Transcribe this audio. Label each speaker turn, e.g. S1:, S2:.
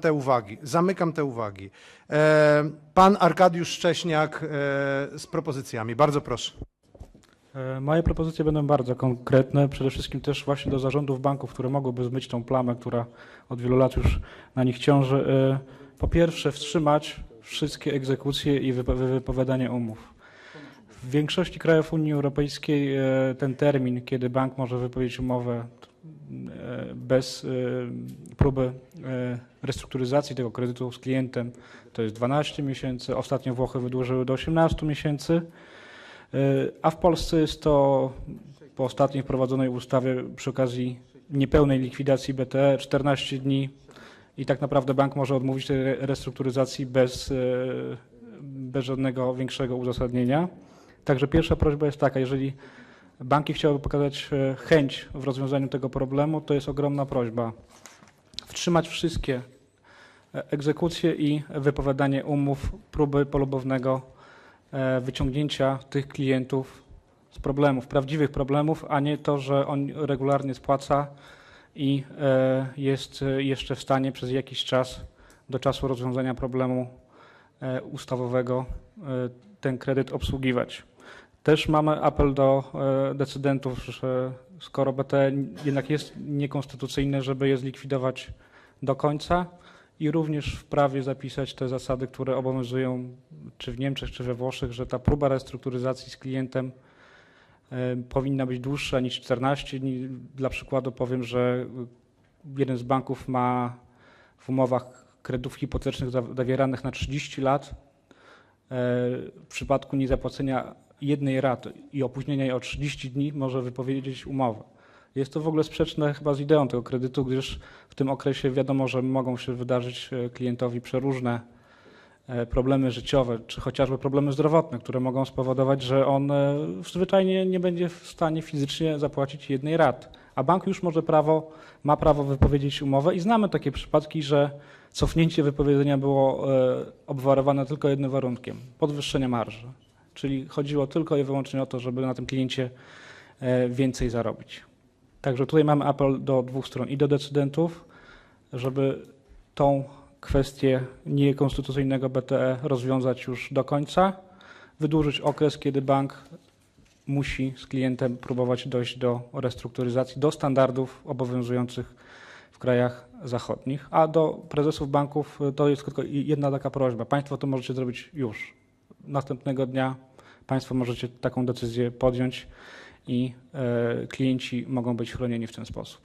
S1: te uwagi. Zamykam te uwagi. E, Pan Arkadiusz Szcześniak e, z propozycjami. Bardzo proszę.
S2: E, Moje propozycje będą bardzo konkretne, przede wszystkim też właśnie do zarządów banków, które mogłyby zmyć tą plamę, która od wielu lat już na nich ciąży. Po pierwsze, wstrzymać wszystkie egzekucje i wypo- wypowiadanie umów. W większości krajów Unii Europejskiej ten termin, kiedy bank może wypowiedzieć umowę bez e, próby e, restrukturyzacji tego kredytu z klientem, to jest 12 miesięcy. Ostatnio Włochy wydłużyły do 18 miesięcy. Y, A w Polsce jest to po ostatniej wprowadzonej ustawie przy okazji niepełnej likwidacji BTE 14 dni i tak naprawdę bank może odmówić tej re- restrukturyzacji bez, bez żadnego większego uzasadnienia. Także pierwsza prośba jest taka, jeżeli banki chciałyby pokazać e, chęć w rozwiązaniu tego problemu, to jest ogromna prośba. Wstrzymać wszystkie e, egzekucje i wypowiadanie umów, próby polubownego e, wyciągnięcia tych klientów z problemów, prawdziwych problemów, a nie to, że on regularnie spłaca i jest jeszcze w stanie przez jakiś czas, do czasu rozwiązania problemu ustawowego, ten kredyt obsługiwać. Też mamy apel do e, decydentów, że skoro BT jednak jest niekonstytucyjne, żeby je zlikwidować do końca i również w prawie zapisać te zasady, które obowiązują czy w Niemczech, czy we Włoszech, że ta próba restrukturyzacji z klientem e, powinna być dłuższa niż 14 dni. Dla przykładu powiem, że jeden z banków ma w umowach kredytów hipotecznych za- zawieranych na 30 lat e, w przypadku niezapłacenia jednej raty i opóźnienia o 30 dni może wypowiedzieć umowę. Jest to w ogóle sprzeczne chyba z ideą tego kredytu, gdyż w tym okresie wiadomo, że mogą się wydarzyć e, klientowi przeróżne e, problemy życiowe, czy chociażby problemy zdrowotne, które mogą spowodować, że on e, zwyczajnie nie będzie w stanie fizycznie zapłacić jednej raty. A bank już może prawo, ma prawo wypowiedzieć umowę i znamy takie przypadki, że cofnięcie wypowiedzenia było obwarowane tylko jednym warunkiem podwyższenia marży. Czyli chodziło tylko i wyłącznie o to, żeby na tym kliencie e, więcej zarobić. Także tutaj mamy apel do dwóch stron i do decydentów, żeby tą kwestię niekonstytucyjnego BTE rozwiązać już do końca, wydłużyć okres, kiedy bank musi z klientem próbować dojść do restrukturyzacji, do standardów obowiązujących w krajach zachodnich. A do prezesów banków y, to jest tylko jedna taka prośba. Państwo to możecie zrobić już. Następnego dnia Państwo możecie taką decyzję podjąć i e, klienci mogą być chronieni w ten sposób.